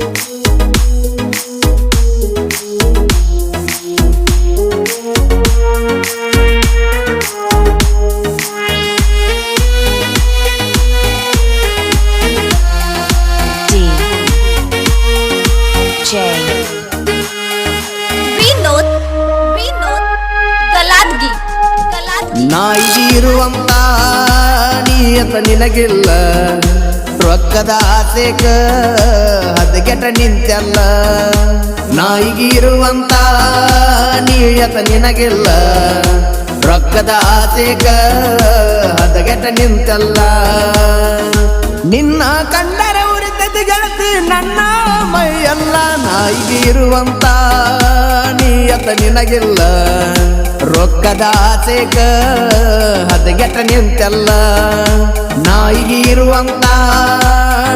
D J. Vinod Vinod ಗಲಾದ್ಗಿ ಗಲಾದ್ಗಿ ನಾಯಿಗೆ ಇರುವಂತ ನೀಯತ ನಿನಗಿಲ್ಲ. ರೊಕ್ಕದ ಆಸೆಗ ಹದಗೆಟ ನಿಂತೆಲ್ಲ. ನಾಯಿಗೆ ಇರುವಂತ ನೀಯತ ನಿನಗಿಲ್ಲ. ರೊಕ್ಕದ ಆಸೆಗ ಹದಗೆಟ ನಿಂತಲ್ಲ. ನಿನ್ನ ಕಂಡರ ಉರಿತದೆ ಗೆಳತಿ ನನ್ನ ಮೈಯಲ್ಲ. ನಾಯಿಗೆ ಇರುವಂತ ನೀಯತ ನಿನಗಿಲ್ಲ. ರೊಕ್ಕದ ಆಸೆಗ ಹದಗೆಟ ನಿಂತೆಲ್ಲ. ನಾಯಿಗೆ ಇರುವಂತ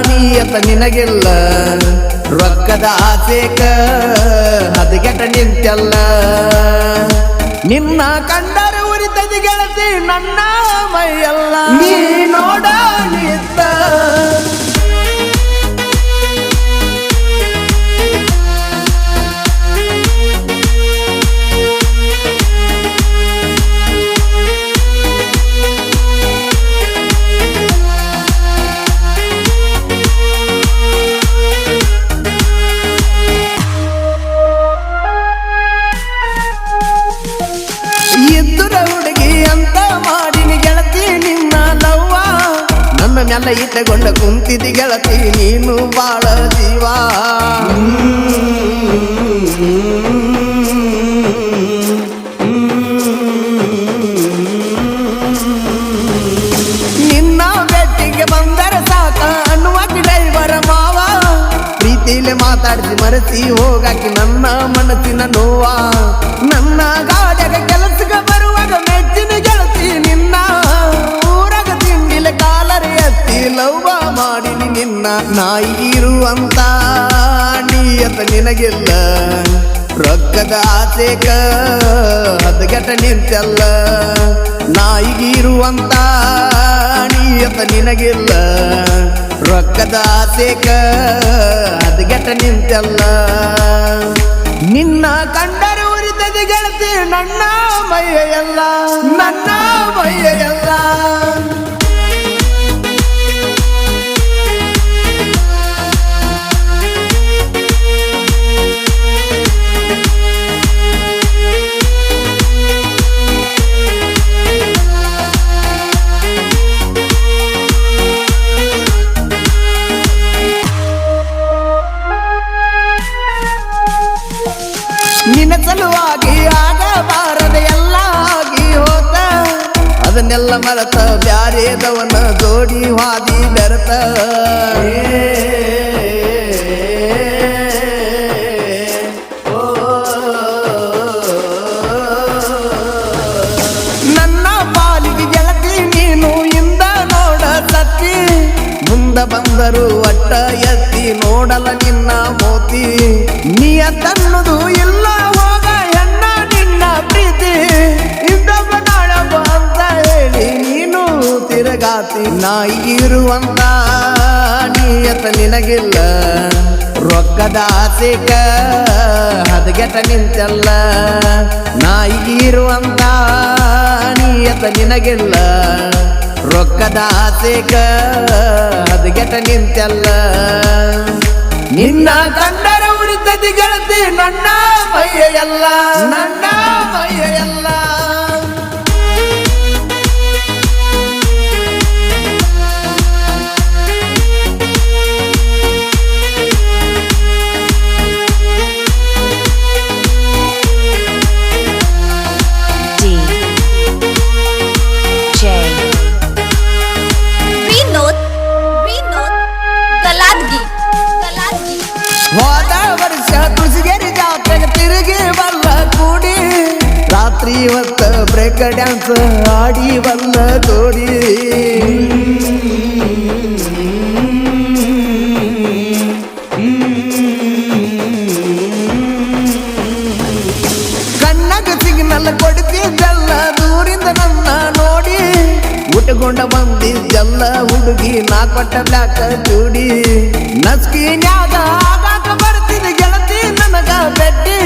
ನೀಯತ ನಿನಗಿಲ್ಲ. ರೊಕ್ಕದ ಆಸೆಗ ಹದಗೆಟ ನಿಂತೆಲ್ಲ. ನಿನ್ನ ಕಂಡರೆ ಉರಿತದೆ ಗೆಳತಿ ನನ್ನ ಮೈಯಲ್ಲ. ನೀ ನೋಡ ನನ್ನ ಇಟ್ಟಗೊಂಡ ಕುಂತಿದಿ ಗೆಳತಿ, ನೀನು ಬಾಳ ಜೀವ. ನಿನ್ನ ಬೆಟ್ಟಿಗೆ ಬಂದರೆ ಸಾಕ ಅನ್ನುವ ಡ್ರೈವರ ಮಾವ. ಪ್ರೀತಿಲೆ ಮಾತಾಡಿಸಿ ಮರೆಸಿ ಹೋಗಾಕಿ ನನ್ನ ಮನಸ್ಸಿನ ನೋವ. ನಿನಗಿಲ್ಲ ರೊಕ್ಕದ ಆಸೆಕ ಹದಗೆಟ ನಿಂತಲ್ಲ. ನಾಯಿಗಿರುವಂತ ನೀಯತ ನಿನಗಿಲ್ಲ ರೊಕ್ಕದ ಆಸೆಕ ಹದಗೆಟ ನಿಂತಲ್ಲ. ನಿನ್ನ ಕಂಡರು ಉರಿತದೆ ಗೆಳತಿ, ನನ್ನ ಮೈಯ ಎಲ್ಲ ನನ್ನ ಮೈಯ ಮರೆತ ಬ್ಯಾರೇದವನ ಜೋಡಿ ವಾದಿ ಬೆರತ. ನನ್ನ ಬಾಲಿಗೆ ಗೆಳತಿ ನೀನು ಇಂದ ನೋಡ ಸತ್ತಿ. ಮುಂದ ಬಂದರು ಒಟ್ಟ ಎತ್ತಿ, ನೋಡಲ ನಿನ್ನ ಮೋತಿ. ನಿಯತನ್ನುದು ಇಲ್ಲ ಹೋಗ ಹೆಣ್ಣ ನಿನ್ನ ಪ್ರೀತಿ. ನೀನು ತಿರುಗಾತಿ, ನಾಯಿ ಇರುವಂತ ನೀಯತ ನಿನಗಿಲ್ಲ. ರೊಕ್ಕದ ಆಸೆಕ ಹದಗೆಟ ನಿಂತಲ್ಲ. ನಾಯಿ ಇರುವಂತ ನೀಯತ ನಿನಗಿಲ್ಲ. ರೊಕ್ಕದ ಆಸೆಕ ಹದಗೆಟ ನಿಂತಲ್ಲ. ನಿನ್ನ ಕಂಡರ ಉರಿತದಿ ಗೆಳತಿ ನನ್ನ ಮೈಯ ನನ್ನ ಮೈಯ ರಾತ್ರಿ ಹೊತ್ತ ಬ್ರೇಕ್ ಡ್ಯಾನ್ಸ್ ಆಡಿ ಬಂದ ತೋಡಿ. ಕಣ್ಣಗ ಸಿಗ್ನಲ್ ಕೊಡ್ತಿದ್ದಲ್ಲ ದೂರಿಂದ ನನ್ನ ನೋಡಿ. ಉಟ್ಕೊಂಡ ಬಂದಿದ್ದೆಲ್ಲ ಹುಡುಗಿ ನಾ ಕೊಟ್ಟ ಬ್ಲಾಕ ಚೂಡಿ ನಸ್ಕಿನ್ಯಾಗ ಆಗಾಕ ನನಗ ಬೆಟ್ಟಿ.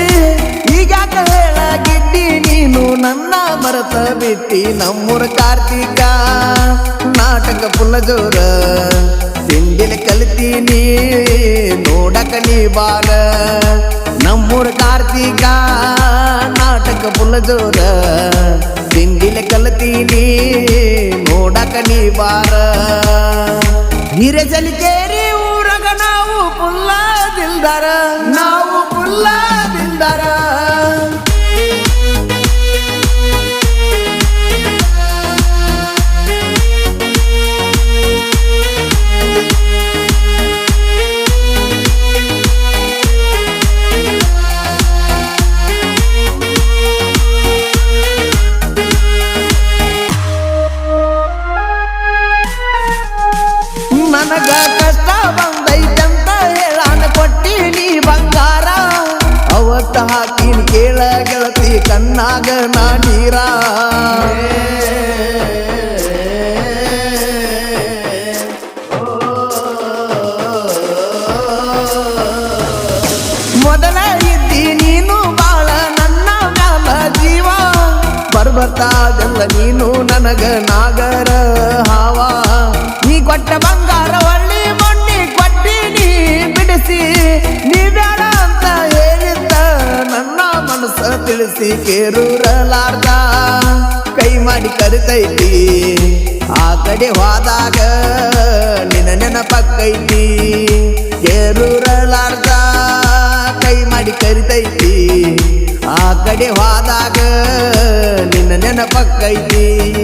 ಬಿಟ್ಟಿ ನಮ್ಮೂರ ಕಾರ್ತಿಕ. ನಾಟಕ ಪುಲ್ಲ ಜೋರ ತಿಂಡಿಲ ಕಲಿತೀನಿ, ನೋಡಕ ನೀ ಬಾರ ನಮ್ಮೂರ ಕಾರ್ತಿಕ, ನಾಟಕ ಪುಲ್ಲ ಜೋರ ತಿಂಡಿಲ ಕಲಿತೀನಿ, ನೋಡಕ ನೀ ಬಾರ ಹಿರೇಜಲಿಕೇರಿ ಊರಗ ಹಾಕಿನ ಕೇಳ ಗೆಳತಿ ಕಣ್ಣಾಗ ನಾ ನೀರ. ಕೇರೂರಲಾರ್ದ ಕೈ ಮಾಡಿ ಕರಿತೈತಿ. ಆ ಕಡೆ ಹೋದಾಗ ನಿನ್ನ ನೆನಪಕ್ಕೈತಿ. ಕೇರೂರಲಾರ್ದ ಕೈ ಮಾಡಿ ಕರಿತೈತಿ. ಆ ಕಡೆ ಹೋದಾಗ ನಿನ್ನ ನೆನಪಕ್ಕೈತಿ.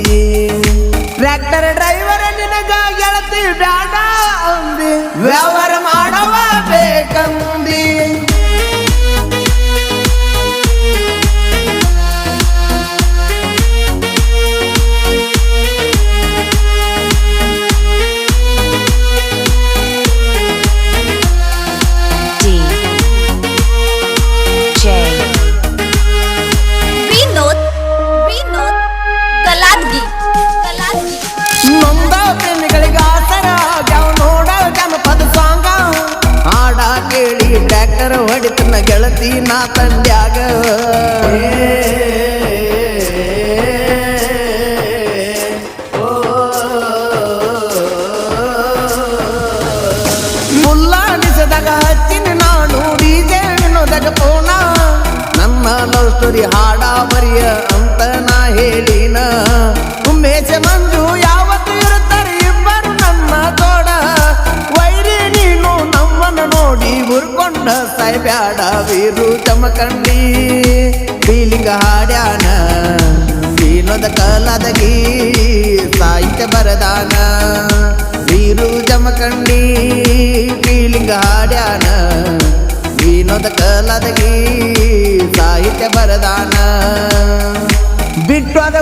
ಹೊಡಿತನ ಗೆಳತಿ ನಾ ತಂಡ್ಯಾಗ ಮುಲ್ಲಾಡಿಸದಾಗ ಹಚ್ಚಿನ ನಾನು ಡಿಜೆ ಅನ್ನೋದಾಗ ಪೋಣ. ನನ್ನ ಲವ್ ಸ್ಟೋರಿ ಹಾಡ ಬರಿಯ. ಉರ್ಕೊಂಡ ಬ್ಯಾಡ ವೀರು ಚಮಕಂಡಿ ಬೀಲಿಂಗ ಹಾಡ್ಯಾನ ವಿನೋದ ಕಲಾದಗಿ ಸಾಹಿತ್ಯ ಬರದಾನ. ವೀರು ಜಮಕಂಡಿ ಬೀಲಿಂಗ ಹಾಡ್ಯಾನ ವಿನೋದ ಕಲಾದಗಿ ಸಾಹಿತ್ಯ ಬರದಾನ. ಬಿಟ್ಟು ಅದ